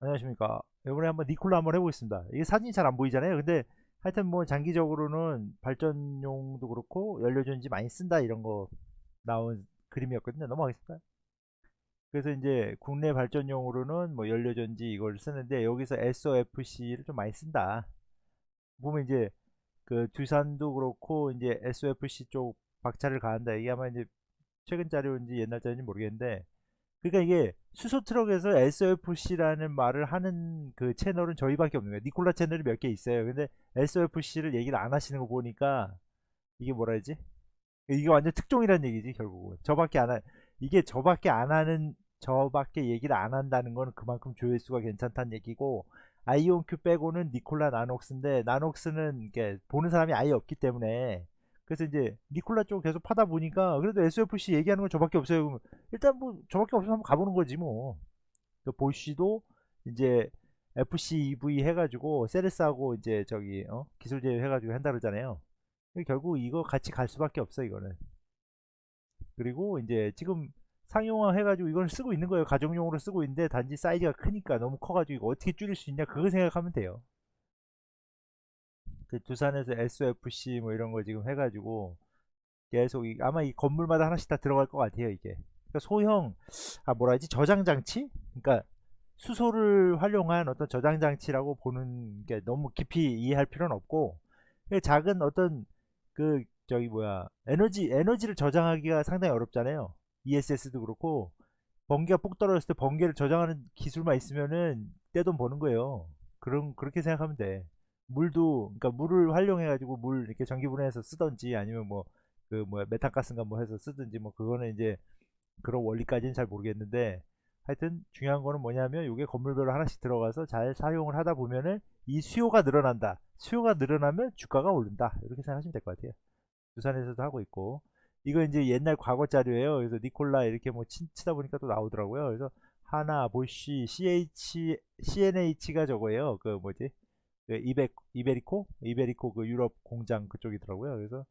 안녕하십니까. 이번에 한번 니콜라 한번 해보겠습니다. 이게 사진이 잘 안 보이잖아요. 근데 하여튼 뭐 장기적으로는 발전용도 그렇고 연료전지 많이 쓴다 이런 거 나온 그림이었거든요. 넘어가겠습니다. 그래서 이제 국내 발전용으로는 뭐 연료전지 이걸 쓰는데 여기서 SOFC를 좀 많이 쓴다. 보면 이제 그 두산도 그렇고 이제 SOFC 쪽 박차를 가한다. 이게 아마 이제 최근 자료인지 옛날 자료인지 모르겠는데 그러니까 이게 수소 트럭에서 SOFC라는 말을 하는 그 채널은 저희밖에 없는 거예요. 니콜라 채널이 몇 개 있어요. 근데 SOFC를 얘기를 안 하시는 거 보니까 이게 뭐라 해야지? 이게 완전 특종이라는 얘기지 결국은. 저밖에 안 하, 이게 저밖에 안 하는 저밖에 얘기를 안 한다는 거는 그만큼 조회수가 괜찮다는 얘기고 아이온큐 빼고는 니콜라 나녹스인데 나녹스는 이게 보는 사람이 아예 없기 때문에 그래서 이제 니콜라 쪽 계속 파다 보니까 그래도 SOFC 얘기하는 건 저밖에 없어요. 그러면 일단 뭐 저밖에 없으면 한번 가보는 거지 뭐. 그 보쉬도 이제 FCEV 해가지고 세레스하고 이제 저기 어? 기술 제휴 해가지고 한다 그러잖아요. 결국 이거 같이 갈 수밖에 없어 이거는. 그리고 이제 지금 상용화 해가지고 이걸 쓰고 있는 거예요. 가정용으로 쓰고 있는데 단지 사이즈가 크니까 너무 커가지고 이거 어떻게 줄일 수 있냐 그거 생각하면 돼요. 그 두산에서 SOFC 뭐 이런 거 지금 해가지고 계속 이- 아마 이 건물마다 하나씩 다 들어갈 것 같아요 이게. 그러니까 소형 아 뭐라 하지 저장 장치? 그러니까 수소를 활용한 어떤 저장 장치라고 보는 게 너무 깊이 이해할 필요는 없고 그 작은 어떤 그 저기 뭐야 에너지 에너지를 저장하기가 상당히 어렵잖아요. ESS도 그렇고 번개가 푹 떨어졌을 때 번개를 저장하는 기술만 있으면은 떼돈 버는 거예요. 그런 그렇게 생각하면 돼. 물도 그러니까 물을 활용해 가지고 물 이렇게 전기 분해해서 쓰던지 아니면 뭐 그 뭐야 메탄가스인가 뭐 해서 쓰든지 뭐 그거는 이제 그런 원리까지는 잘 모르겠는데 하여튼 중요한 거는 뭐냐면 이게 건물별로 하나씩 들어가서 잘 사용을 하다 보면은 이 수요가 늘어난다. 수요가 늘어나면 주가가 오른다. 이렇게 생각하시면 될 것 같아요. 두산에서도 하고 있고 이거 이제 옛날 과거 자료예요. 그래서 니콜라 이렇게 뭐 치, 치다 보니까 또 나오더라고요. 그래서 하나, 보쉬, CH, CNH가 저거예요. 그 뭐지? 그 이베, 이베리코? 이베리코 그 유럽 공장 그쪽이더라고요. 그래서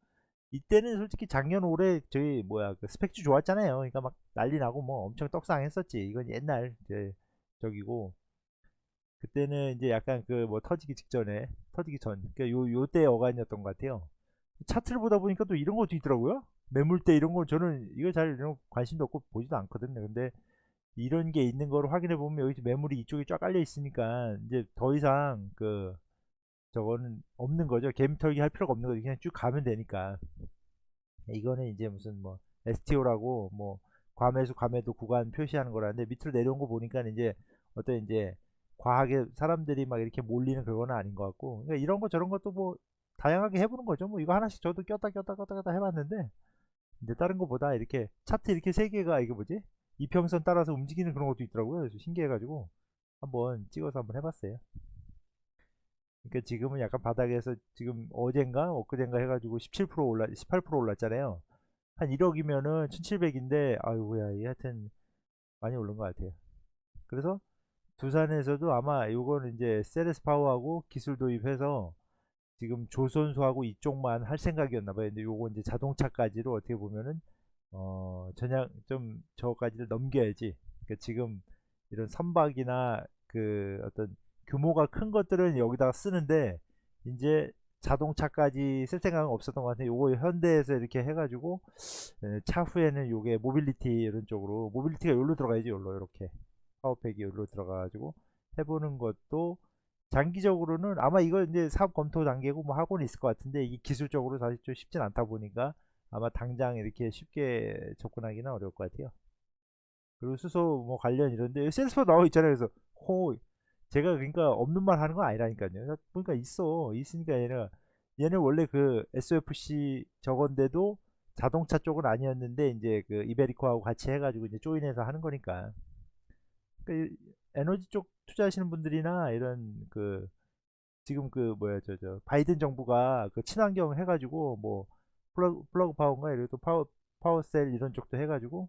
이때는 솔직히 작년 올해 저희 뭐야 그 스펙주 좋았잖아요. 그러니까 막 난리 나고 뭐 엄청 떡상했었지. 이건 옛날 이제 저기고 그때는 이제 약간 그 뭐 터지기 직전에 터지기 전 그러니까 요 요때 어간이었던 것 같아요. 차트를 보다 보니까 또 이런 것도 있더라고요. 매물대 이런 거 저는 이거 잘 이런 거 관심도 없고 보지도 않거든요. 근데 이런 게 있는 거를 확인해 보면 여기 매물이 이쪽에 쫙 깔려 있으니까 이제 더 이상 그 저거는 없는 거죠. 개미 털기 할 필요가 없는 거죠. 그냥 쭉 가면 되니까. 이거는 이제 무슨 뭐 STO라고 뭐 과매수 과매도 구간 표시하는 거라는데 밑으로 내려온 거 보니까 이제 어떤 이제 과하게 사람들이 막 이렇게 몰리는 그거는 아닌 것 같고 그러니까 이런 거 저런 것도 뭐 다양하게 해보는 거죠. 뭐 이거 하나씩 저도 꼈다 꼈다 꼈다 꼈다 해봤는데 근데 다른 거보다 이렇게 차트 이렇게 세 개가 이게 뭐지? 이평선 따라서 움직이는 그런 것도 있더라고요. 그래서 신기해가지고 한번 찍어서 한번 해봤어요. 그러니까 지금은 약간 바닥에서 지금 어젠가 엊그젠가 해가지고 17% 올라 18% 올랐잖아요. 한 1억이면은 1700인데 아이고야 이 하여튼 많이 오른 것 같아요. 그래서 두산에서도 아마 요거는 이제 세레스 파워하고 기술 도입해서 지금 조선소하고 이쪽만 할 생각이었나 봐요. 근데 요거 이제 자동차까지로 어떻게 보면은 어 전향 좀 저까지를 넘겨야지. 그러니까 지금 이런 선박이나 그 어떤 규모가 큰 것들은 여기다가 쓰는데 이제 자동차까지 쓸 생각은 없었던 것 같아요. 요거 현대에서 이렇게 해가지고 에, 차후에는 요게 모빌리티 이런 쪽으로 모빌리티가 여기로 들어가야지 여기로 이렇게 파워팩이 여기로 들어가가지고 해보는 것도 장기적으로는 아마 이거 이제 사업 검토 단계고 뭐 하고는 있을 것 같은데 이게 기술적으로 사실 좀 쉽진 않다 보니까 아마 당장 이렇게 쉽게 접근하기는 어려울 것 같아요. 그리고 수소 뭐 관련 이런데 셀스포 나와 있잖아요. 그래서 호 제가 그러니까 없는 말 하는 건 아니라니까요. 보니까 있어. 있으니까 얘네가 얘는 원래 그 SOFC 저건데도 자동차 쪽은 아니었는데 이제 그 이베리코하고 같이 해가지고 이제 조인해서 하는 거니까. 그러니까 이 에너지 쪽 투자하시는 분들이나 이런 그 지금 그 뭐야 저 저 바이든 정부가 그 친환경 해가지고 뭐 플러그, 플러그 파워인가 이런 또 파워 파워셀 이런 쪽도 해가지고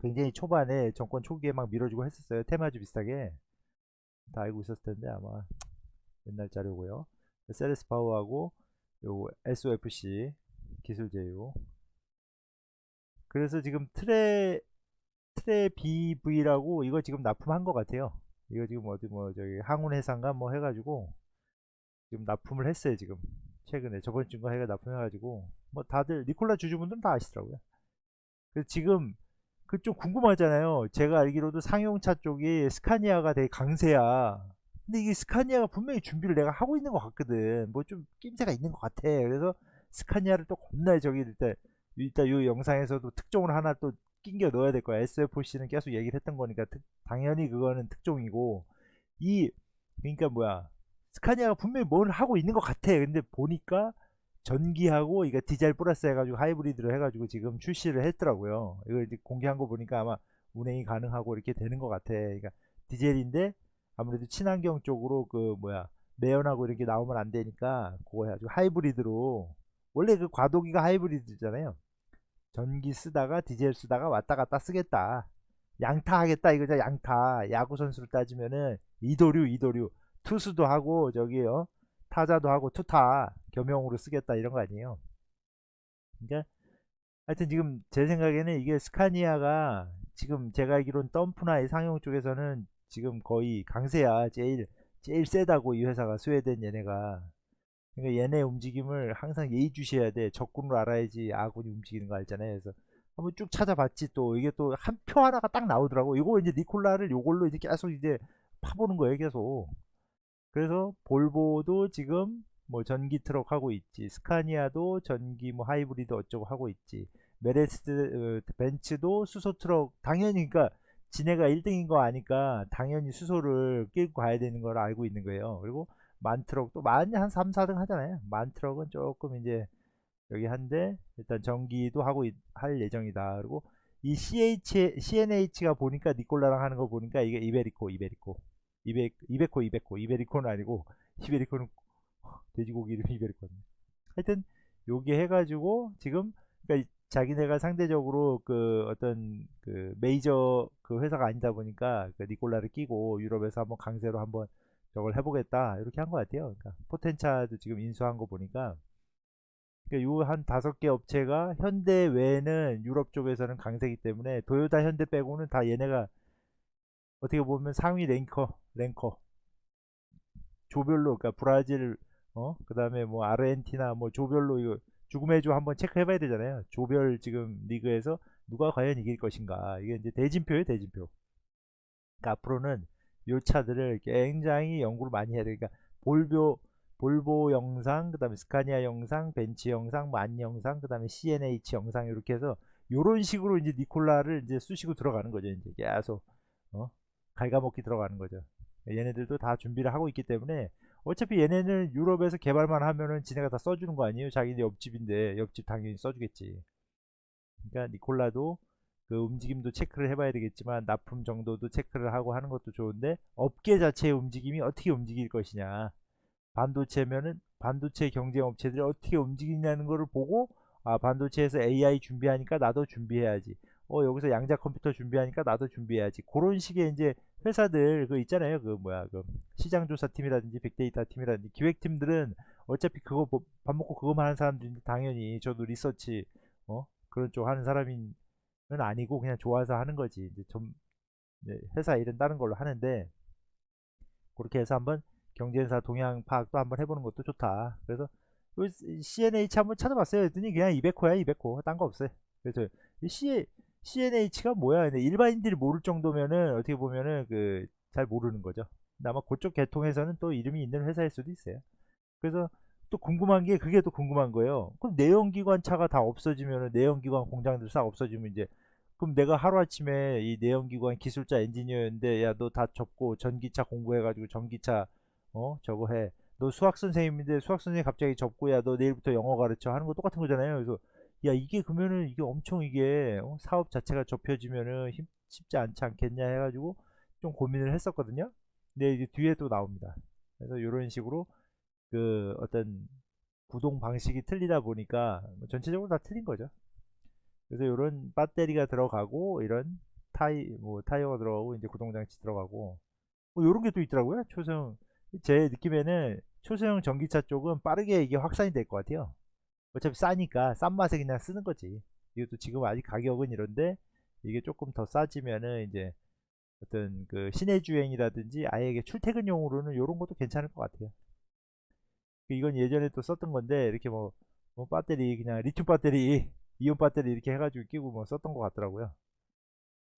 굉장히 초반에 정권 초기에 막 밀어주고 했었어요. 테마주 비슷하게. 다 알고 있었을 텐데 아마 옛날 자료고요. 세레스 파워하고 요 SOFC 기술 제휴. 그래서 지금 트레 트레 BV라고 이거 지금 납품한 것 같아요. 이거 지금 어디 뭐 저기 항운 해상가 뭐 해가지고 지금 납품을 했어요 지금 최근에 저번 주인가 해가 납품해가지고 뭐 다들 니콜라 주주분들은 다 아시더라고요. 그래서 지금 그 좀 궁금하잖아요. 제가 알기로도 상용차 쪽이 스카니아가 되게 강세야. 근데 이게 스카니아가 분명히 준비를 내가 하고 있는 것 같거든. 뭐 좀 낌새가 있는 것 같아. 그래서 스카니아를 또 겁나 저기 일단 일단 이 영상에서도 특종을 하나 또 낑겨 넣어야 될 거야. SFC는 계속 얘기를 했던 거니까 특- 당연히 그거는 특종이고 이 그러니까 뭐야 스카니아가 분명히 뭘 하고 있는 것 같아. 근데 보니까 전기하고 이거 디젤 플러스 해가지고 하이브리드로 해가지고 지금 출시를 했더라고요. 이거 이제 공개한 거 보니까 아마 운행이 가능하고 이렇게 되는 것 같아. 그러니까 디젤인데 아무래도 친환경 쪽으로 그 뭐야 매연하고 이렇게 나오면 안 되니까 그거 해가지고 하이브리드로 원래 그 과도기가 하이브리드잖아요. 전기 쓰다가 디젤 쓰다가 왔다 갔다 쓰겠다. 양타 하겠다 이거죠 양타. 야구 선수로 따지면은 이도류 이도류 투수도 하고 저기요 타자도 하고 투타 겸용으로 쓰겠다 이런 거 아니에요. 그러니까 하여튼 지금 제 생각에는 이게 스카니아가 지금 제가 알기로는 덤프나 이 상용 쪽에서는 지금 거의 강세야. 제일 제일 세다고 이 회사가 스웨덴 얘네가. 그러니까 얘네 움직임을 항상 예의주시해야 돼. 적군을 알아야지 아군이 움직이는 거 알잖아요. 그래서 한번 쭉 찾아봤지 또. 이게 또 한 표 하나가 딱 나오더라고. 이거 이제 니콜라를 요걸로 이제 계속 이제 파보는 거예요 계속. 그래서 볼보도 지금 뭐 전기 트럭 하고 있지. 스카니아도 전기 뭐 하이브리드 어쩌고 하고 있지. 메레스 어, 벤츠도 수소 트럭 당연히 그러니까 지네가 1등인 거 아니까 당연히 수소를 끌고 가야 되는 걸 알고 있는 거예요. 그리고 만트럭도 많이 한 3, 4등 하잖아요. 만트럭은 조금 이제 여기 한데 일단 전기도 하고 있- 할 예정이다. 그리고 이 CH, CNH가 보니까 니콜라랑 하는 거 보니까 이게 이베리코 이베리코. 200, 200호 200호. 이베리코는 아니고 이베리코는 돼지고기 이름이 이베리코네 하여튼 요게 해가지고 지금 그러니까 이- 자기네가 상대적으로 그 어떤 그 메이저 그 회사가 아니다 보니까 그 니콜라를 끼고 유럽에서 한번 강세로 한번 저걸 해보겠다 이렇게 한 것 같아요. 그러니까 포텐차도 지금 인수한 거 보니까. 그러니까 요한 다섯 개 업체가 현대 외에는 유럽 쪽에서는 강세기 때문에 도요타 현대 빼고는 다 얘네가 어떻게 보면 상위 랭커 랭커. 조별로 그러니까 브라질 어 그 다음에 뭐 아르헨티나 뭐 조별로 이거 죽음의 조 한번 체크해 봐야 되잖아요. 조별 지금 리그에서 누가 과연 이길 것인가 이게 이제 대진표예요 대진표. 그러니까 앞으로는 요 차들을 굉장히 연구를 많이 해야 돼. 그러니까 볼보 볼보 영상, 그다음에 스카니아 영상, 벤츠 영상, 만 영상, 그다음에 CNH 영상 이렇게 해서 요런 식으로 이제 니콜라를 이제 쑤시고 들어가는 거죠. 이제 계속 어? 갉아먹기 들어가는 거죠. 얘네들도 다 준비를 하고 있기 때문에 어차피 얘네는 유럽에서 개발만 하면은 지네가 다 써주는 거 아니에요? 자기네 옆집인데 옆집 당연히 써주겠지. 그러니까 니콜라도 그 움직임도 체크를 해봐야 되겠지만 납품 정도도 체크를 하고 하는 것도 좋은데 업계 자체의 움직임이 어떻게 움직일 것이냐 반도체면은 반도체 경쟁 업체들이 어떻게 움직이냐는 것을 보고 아 반도체에서 AI 준비하니까 나도 준비해야지 어 여기서 양자 컴퓨터 준비하니까 나도 준비해야지 그런 식의 이제 회사들 그 있잖아요 그 뭐야 그 시장조사 팀이라든지 빅데이터 팀이라든지 기획팀들은 어차피 그거 뭐- 밥 먹고 그거만 하는 사람들인데 당연히 저도 리서치 어 그런 쪽 하는 사람인 은 아니고 그냥 좋아서 하는 거지. 이제 좀 네, 회사 일은 다른 걸로 하는데 그렇게 해서 한번 경쟁사 동향 파악도 한번 해보는 것도 좋다. 그래서 요 CNH 한번 찾아봤어요. 했더니 그냥 200호야 200호. 딴 거 없어요. 그래서 이 C, CNH가 뭐야? 근데 일반인들이 모를 정도면은 어떻게 보면은 그 잘 모르는 거죠. 아마 그쪽 계통에서는 또 이름이 있는 회사일 수도 있어요. 그래서 또 궁금한 게 그게 또 궁금한 거예요. 그럼 내연기관 차가 다 없어지면은 내연기관 공장들 싹 없어지면 이제 그럼 내가 하루아침에 이 내연기관 기술자 엔지니어였는데 야 너 다 접고 전기차 공부해가지고 전기차 어 저거 해. 너 수학 선생님인데 수학 선생님 갑자기 접고 야 너 내일부터 영어 가르쳐 하는 거 똑같은 거잖아요. 그래서 야 이게 그러면은 이게 엄청 이게 어, 사업 자체가 접혀지면은 힘, 쉽지 않지 않겠냐 해가지고 좀 고민을 했었거든요. 근데 이제 뒤에 또 나옵니다. 그래서 이런 식으로 그 어떤 구동 방식이 틀리다 보니까 뭐 전체적으로 다 틀린 거죠. 그래서 이런 배터리가 들어가고 이런 타이 뭐 타이어가 들어가고 이제 구동 장치 들어가고 뭐 이런 게 또 있더라고요. 초소형 제 느낌에는 초소형 전기차 쪽은 빠르게 이게 확산이 될 것 같아요. 어차피 싸니까 싼 맛에 그냥 쓰는 거지. 이것도 지금 아직 가격은 이런데 이게 조금 더 싸지면은 이제 어떤 그 시내 주행이라든지 아예 출퇴근용으로는 이런 것도 괜찮을 것 같아요. 그 이건 예전에 또 썼던 건데 이렇게 뭐, 뭐 배터리 그냥 리튬 배터리 이온 배터리 이렇게 해가지고 끼고 뭐 썼던 것 같더라고요.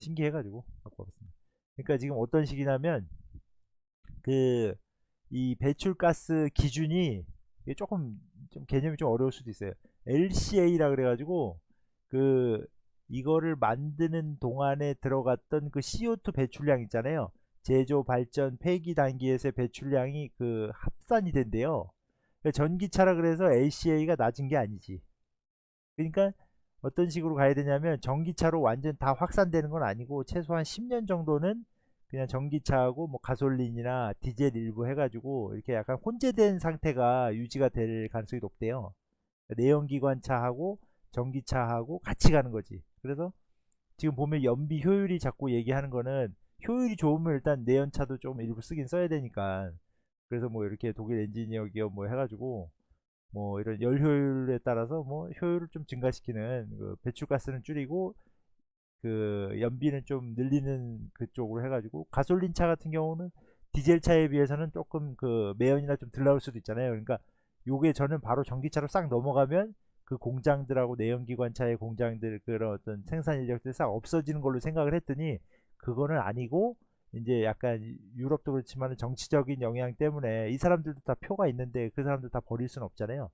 신기해가지고 갖고 와봤습니다. 그러니까 지금 어떤 식이냐면 그 이 배출가스 기준이 이게 조금 좀 개념이 좀 어려울 수도 있어요. LCA라 그래가지고 그 이거를 만드는 동안에 들어갔던 그 CO2 배출량 있잖아요. 제조, 발전, 폐기 단계에서의 배출량이 그 합산이 된대요. 그러니까 전기차라 그래서 LCA가 낮은 게 아니지. 그러니까 어떤 식으로 가야 되냐면 전기차로 완전 다 확산되는 건 아니고 최소한 10년 정도는 그냥 전기차하고 뭐 가솔린이나 디젤 일부 해가지고 이렇게 약간 혼재된 상태가 유지가 될 가능성이 높대요. 내연기관차하고 전기차하고 같이 가는 거지. 그래서 지금 보면 연비 효율이 자꾸 얘기하는 거는 효율이 좋으면 일단 내연차도 좀 일부 쓰긴 써야 되니까 그래서 뭐 이렇게 독일 엔지니어 기업 뭐 해가지고 뭐 이런 열 효율에 따라서 뭐 효율을 좀 증가시키는 그 배출가스는 줄이고 그 연비는 좀 늘리는 그쪽으로 해가지고 가솔린 차 같은 경우는 디젤 차에 비해서는 조금 그 매연이나 좀 덜 나올 수도 있잖아요. 그러니까 요게 저는 바로 전기차로 싹 넘어가면 그 공장들하고 내연기관차의 공장들 그런 어떤 생산 인력들이 싹 없어지는 걸로 생각을 했더니 그거는 아니고 이제 약간 유럽도 그렇지만 정치적인 영향 때문에 이 사람들도 다 표가 있는데 그 사람들 다 버릴 수는 없잖아요.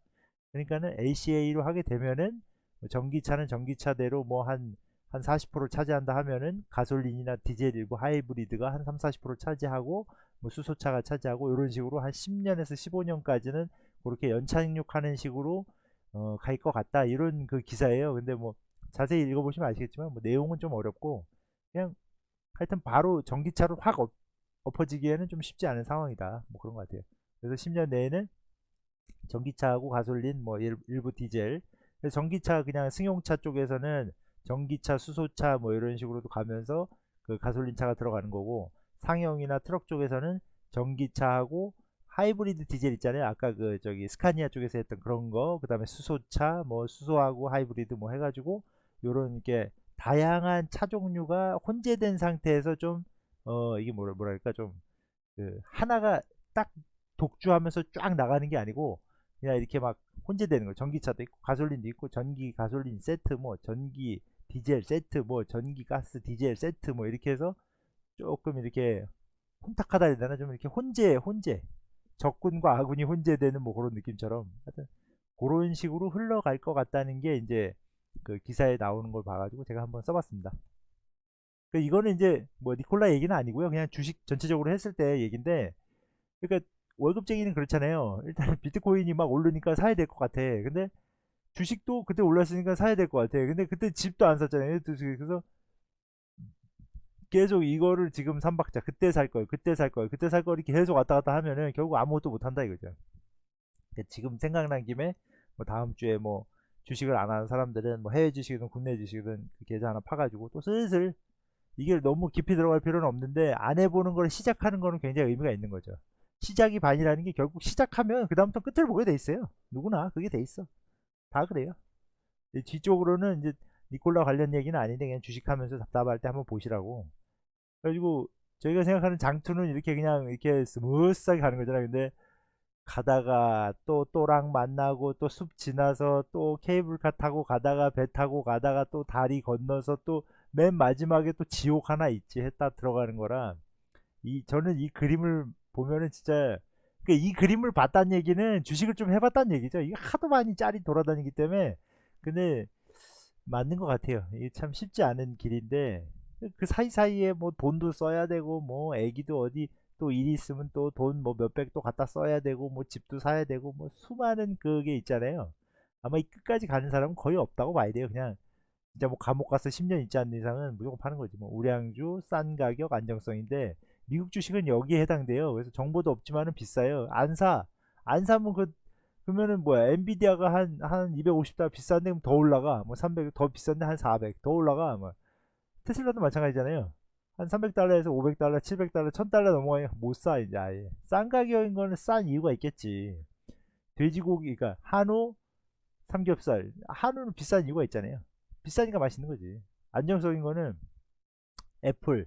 그러니까는 LCA로 하게 되면은 뭐 전기차는 전기차대로 뭐 한 한 40% 차지한다 하면은 가솔린이나 디젤 일부 하이브리드가 한 3, 40% 차지하고 뭐 수소차가 차지하고 이런 식으로 한 10년에서 15년까지는 그렇게 연착륙하는 식으로 어, 갈 것 같다 이런 그 기사예요. 근데 뭐 자세히 읽어보시면 아시겠지만 뭐 내용은 좀 어렵고 그냥 하여튼 바로 전기차로 확 엎, 엎어지기에는 좀 쉽지 않은 상황이다. 뭐 그런 것 같아요. 그래서 10년 내에는 전기차하고 가솔린 뭐 일, 일부 디젤 전기차 그냥 승용차 쪽에서는 전기차, 수소차 뭐 이런 식으로도 가면서 그 가솔린차가 들어가는 거고 상용이나 트럭 쪽에서는 전기차하고 하이브리드 디젤 있잖아요. 아까 그 저기 스카니아 쪽에서 했던 그런 거, 그 다음에 수소차, 뭐 수소하고 하이브리드 뭐 해가지고 요런 게 다양한 차 종류가 혼재된 상태에서 좀 어 이게 뭐라 뭐랄까 좀 그 하나가 딱 독주하면서 쫙 나가는 게 아니고 그냥 이렇게 막 혼재되는 거. 전기차도 있고 가솔린도 있고 전기 가솔린 세트 뭐 전기 디젤 세트 뭐 전기 가스 디젤 세트 뭐 이렇게 해서 조금 이렇게 혼탁하다 해야 되나 좀 이렇게 혼재 혼재 적군과 아군이 혼재되는 뭐 그런 느낌처럼 하여튼 그런 식으로 흘러갈 것 같다는 게 이제 그 기사에 나오는 걸 봐가지고 제가 한번 써봤습니다. 그 이거는 이제 뭐 니콜라 얘기는 아니고요. 그냥 주식 전체적으로 했을 때 얘긴데, 그러니까 월급쟁이는 그렇잖아요. 일단 비트코인이 막 오르니까 사야 될 것 같아. 근데 주식도 그때 올랐으니까 사야 될 것 같아. 근데 그때 집도 안 샀잖아요. 그래서 계속 이거를 지금 삼박자 그때 살 거예요. 그때 살 거예요. 그때 살 거를 계속 왔다 갔다 하면은 결국 아무것도 못 한다 이거죠. 그러니까 지금 생각난 김에 뭐 다음 주에 뭐 주식을 안 하는 사람들은 뭐 해외 주식이든 국내 주식이든 그 계좌 하나 파가지고 또 슬슬 이게 너무 깊이 들어갈 필요는 없는데 안 해보는 걸 시작하는 거는 굉장히 의미가 있는 거죠. 시작이 반이라는 게 결국 시작하면 그 다음부터 끝을 보게 돼 있어요. 누구나 그게 돼 있어. 다 그래요. 뒤쪽으로는 이제 니콜라 관련 얘기는 아닌데 그냥 주식하면서 답답할 때 한번 보시라고. 그래가지고 저희가 생각하는 장투는 이렇게 그냥 이렇게 스무스하게 가는 거잖아요. 근데 가다가 또 또랑 만나고 또 숲 지나서 또 케이블카 타고 가다가 배 타고 가다가 또 다리 건너서 또 맨 마지막에 또 지옥 하나 있지 했다 들어가는 거라 이 저는 이 그림을 보면은 진짜 그러니까 이 그림을 봤다는 얘기는 주식을 좀 해봤다는 얘기죠. 이게 하도 많이 짤이 돌아다니기 때문에 근데 맞는 것 같아요. 이게 참 쉽지 않은 길인데 그 사이사이에 뭐 돈도 써야 되고 뭐 애기도 어디 또 일이 있으면 또 돈 뭐 몇백 또 갖다 써야 되고 뭐 집도 사야 되고 뭐 수많은 그게 있잖아요. 아마 이 끝까지 가는 사람은 거의 없다고 봐야 돼요. 그냥 진짜 뭐 감옥 가서 10년 있지 않는 이상은 무조건 파는 거지. 뭐 우량주 싼 가격 안정성인데 미국 주식은 여기에 해당돼요. 그래서 정보도 없지만은 비싸요. 안 사. 안 사면 그 그러면은 뭐야 엔비디아가 한 한 250달러 비싼데 그럼 더 올라가. 뭐 300 더 비싼데 한 400 더 올라가. 뭐 테슬라도 마찬가지잖아요. 한 300달러에서 500달러, 700달러, 1000달러 넘어가면 못사 이제 아예. 싼 가격인 거는 싼 이유가 있겠지. 돼지고기, 그러니까 한우, 삼겹살. 한우는 비싼 이유가 있잖아요. 비싸니까 맛있는 거지. 안정적인 거는 애플,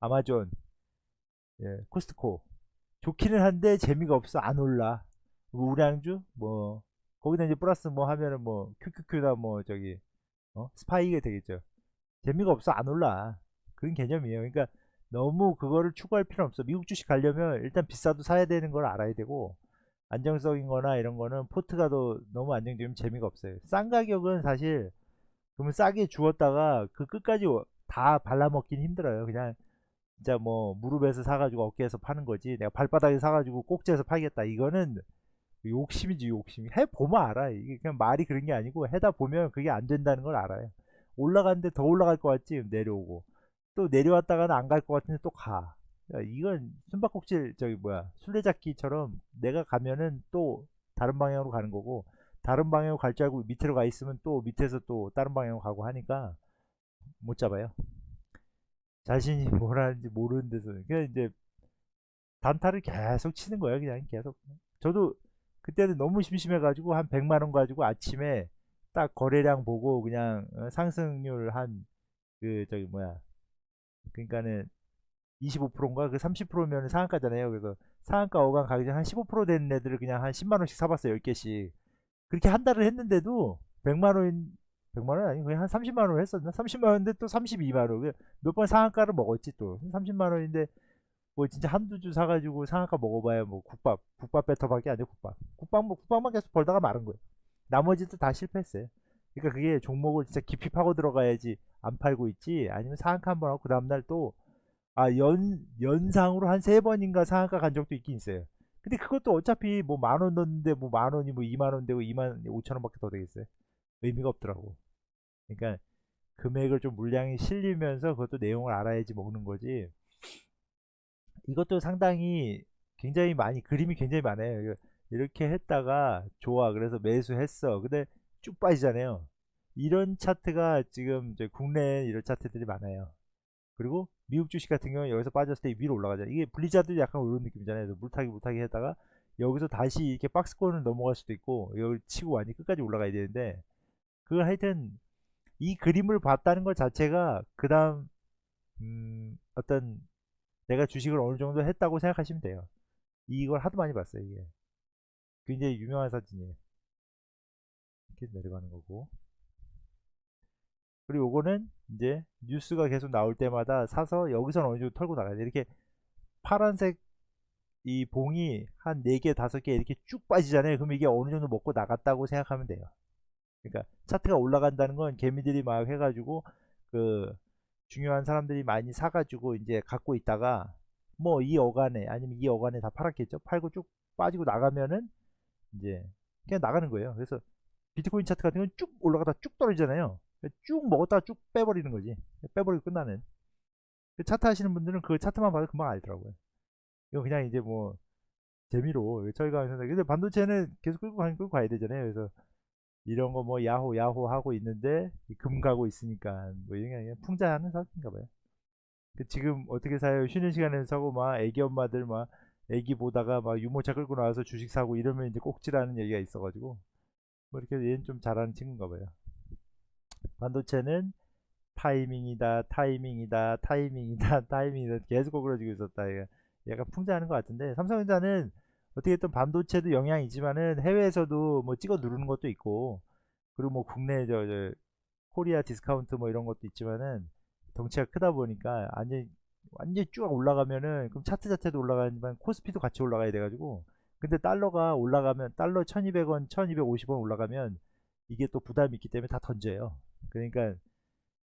아마존, 예, 코스트코. 좋기는 한데 재미가 없어. 안 올라. 뭐 우량주 뭐 거기다 이제 플러스 뭐 하면은 뭐 큐큐큐나 뭐 저기 어? 스파이가 되겠죠. 재미가 없어. 안 올라. 그런 개념이에요. 그러니까 너무 그거를 추구할 필요 없어. 미국 주식 가려면 일단 비싸도 사야 되는 걸 알아야 되고 안정적인 거나 이런 거는 포트가 더 너무 안정되면 재미가 없어요. 싼 가격은 사실 그러면 싸게 주었다가 그 끝까지 다 발라먹긴 힘들어요. 그냥 진짜 뭐 무릎에서 사가지고 어깨에서 파는 거지. 내가 발바닥에 사가지고 꼭지에서 팔겠다. 이거는 욕심이지 욕심이. 해보면 알아. 이게 그냥 말이 그런 게 아니고 해다 보면 그게 안 된다는 걸 알아요. 올라가는데 더 올라갈 것 같지 내려오고 또 내려왔다가는 안 갈 것 같은데 또 가. 야, 이건 숨바꼭질 저기 뭐야 술래잡기처럼 내가 가면은 또 다른 방향으로 가는 거고 다른 방향으로 갈 줄 알고 밑으로 가 있으면 또 밑에서 또 다른 방향으로 가고 하니까 못 잡아요. 자신이 뭘 하는지 모르는 데서 그냥 이제 단타를 계속 치는 거예요. 그냥 계속. 저도 그때는 너무 심심해가지고 한 100만 원 가지고 아침에 딱 거래량 보고 그냥 어, 상승률 한 그 저기 뭐야 그러니까는 25%인가 그 30%면 상한가잖아요. 그래서 상한가 어간 가기 전에 한 15%된 애들을 그냥 한 10만 원씩 사봤어요. 10개씩. 그렇게 한 달을 했는데도 100만 원 100만 원 아니 거의 한 30만 원을 했었나? 30만 원인데 또 32만 원. 몇 번 상한가를 먹었지 또. 30만 원인데 뭐 진짜 한두 주 사가지고 상한가 먹어봐야 뭐 국밥, 국밥 배터밖에 안 돼 국밥. 국밥 뭐 국밥만 계속 벌다가 마른 거예요. 나머지도 다 실패했어요. 그러니까 그게 종목을 진짜 깊이 파고 들어가야지 안 팔고 있지. 아니면 상한가 한 번 하고 그 다음날 또 아, 연, 연상으로 한 세 번인가 상한가 간 적도 있긴 있어요. 근데 그것도 어차피 뭐 만 원 넣는데 뭐 만 원이 뭐 2만 원 되고 2만 5천 원밖에 더 되겠어요. 의미가 없더라고. 그러니까 금액을 좀 물량이 실리면서 그것도 내용을 알아야지 먹는 거지. 이것도 상당히 굉장히 많이 그림이 굉장히 많아요. 이렇게 했다가 좋아. 그래서 매수했어. 근데 쭉 빠지잖아요. 이런 차트가 지금 국내에 이런 차트들이 많아요. 그리고 미국 주식 같은 경우는 여기서 빠졌을 때 위로 올라가잖아요. 이게 블리자드도 약간 이런 느낌이잖아요. 물타기 물타기 했다가 여기서 다시 이렇게 박스권을 넘어갈 수도 있고 여기 치고 완전히 끝까지 올라가야 되는데 그 하여튼 이 그림을 봤다는 것 자체가 그 다음 음, 어떤 내가 주식을 어느 정도 했다고 생각하시면 돼요. 이걸 하도 많이 봤어요. 이게 굉장히 유명한 사진이에요. 이렇게 내려가는 거고 그리고 요거는 이제 뉴스가 계속 나올 때마다 사서 여기서는 어느 정도 털고 나가야 돼. 이렇게 파란색 이 봉이 한 4개, 5개 이렇게 쭉 빠지잖아요. 그럼 이게 어느 정도 먹고 나갔다고 생각하면 돼요. 그러니까 차트가 올라간다는 건 개미들이 막 해가지고 그 중요한 사람들이 많이 사가지고 이제 갖고 있다가 뭐 이 어간에 아니면 이 어간에 다 팔았겠죠. 팔고 쭉 빠지고 나가면은 이제 그냥 나가는 거예요. 그래서 비트코인 차트 같은 건 쭉 올라가다 쭉 떨어지잖아요. 쭉 먹었다가 쭉 빼버리는 거지. 빼버리고 끝나는. 그 차트 하시는 분들은 그 차트만 봐도 금방 알더라고요. 이거 그냥 이제 뭐 재미로 저희가 근데 반도체는 계속 끌고 가긴 끌고 가야 되잖아요. 그래서 이런 거 뭐 야호 야호 하고 있는데 금 가고 있으니까 뭐 이런 게 풍자하는 사업인가 봐요. 그 지금 어떻게 사요? 쉬는 시간에 사고 막 애기 엄마들 막 애기 보다가 막 유모차 끌고 나와서 주식 사고 이러면 이제 꼭지라는 얘기가 있어가지고 뭐 이렇게 얘는 좀 잘하는 친구인가 봐요. 반도체는 타이밍이다, 타이밍이다, 타이밍이다, 타이밍이다 계속 거그러지고 있었다. 얘가 약간 풍자하는 것 같은데 삼성전자는 어떻게 든 반도체도 영향이 있지만은 해외에서도 뭐 찍어 누르는 것도 있고 그리고 뭐 국내 저, 저 코리아 디스카운트 뭐 이런 것도 있지만은 덩치가 크다 보니까 완전 완전 쭉 올라가면은 그럼 차트 자체도 올라가지만 코스피도 같이 올라가야 돼가지고 근데 달러가 올라가면 달러 1200원 1250원 올라가면 이게 또 부담이 있기 때문에 다 던져요. 그러니까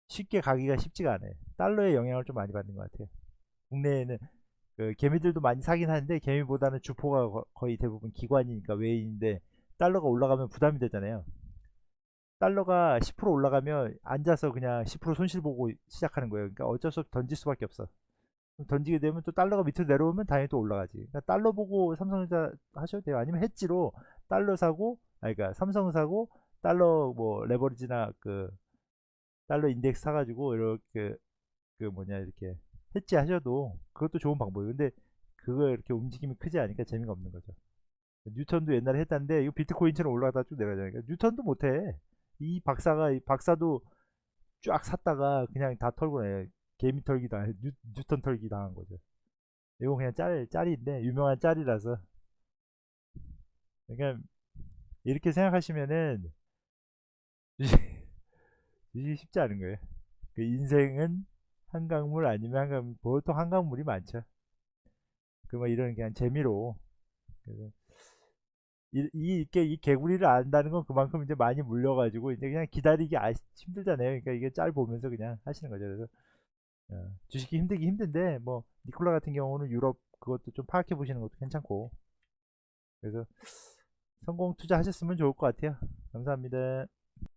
쉽게 가기가 쉽지가 않아요. 달러의 영향을 좀 많이 받는 것 같아요. 국내에는 그 개미들도 많이 사긴 하는데 개미보다는 주포가 거, 거의 대부분 기관이니까 외인인데 달러가 올라가면 부담이 되잖아요. 달러가 10% 올라가면 앉아서 그냥 10% 손실 보고 시작하는 거예요. 그러니까 어쩔 수 없이 던질 수밖에 없어. 던지게 되면 또 달러가 밑으로 내려오면 당연히 또 올라가지. 그러니까 달러 보고 삼성전자 하셔도 돼요. 아니면 해지로 달러 사고, 아 그러니까 삼성 사고 달러 뭐 레버리지나 그 달러 인덱스 사가지고 이렇게 그 뭐냐 이렇게 해지 하셔도 그것도 좋은 방법이에요. 근데 그거 이렇게 움직임이 크지 않으니까 재미가 없는 거죠. 뉴턴도 옛날에 했다는데 이거 비트코인처럼 올라가다 쭉 내려가니까 뉴턴도 못해. 이 박사가 이 박사도 쫙 샀다가 그냥 다 털고 내 개미 털기 당 뉴, 뉴턴 털기 당한 거죠. 이건 그냥 짤 짤인데 유명한 짤이라서 그러니까 이렇게 생각하시면은 주식이 쉽지 않은 거예요. 그 인생은 한강물 아니면 한강 보통 한강물이 많죠. 그뭐 이런 그냥 재미로 그래서 이, 이, 개구리를 안다는 건 그만큼 이제 많이 물려가지고 이제 그냥 기다리기 아, 힘들잖아요. 그러니까 이게 짤 보면서 그냥 하시는 거죠. 그래서 어, 주식이 힘들기 힘든데 뭐 니콜라 같은 경우는 유럽 그것도 좀 파악해 보시는 것도 괜찮고 그래서 성공 투자하셨으면 좋을 것 같아요. 감사합니다.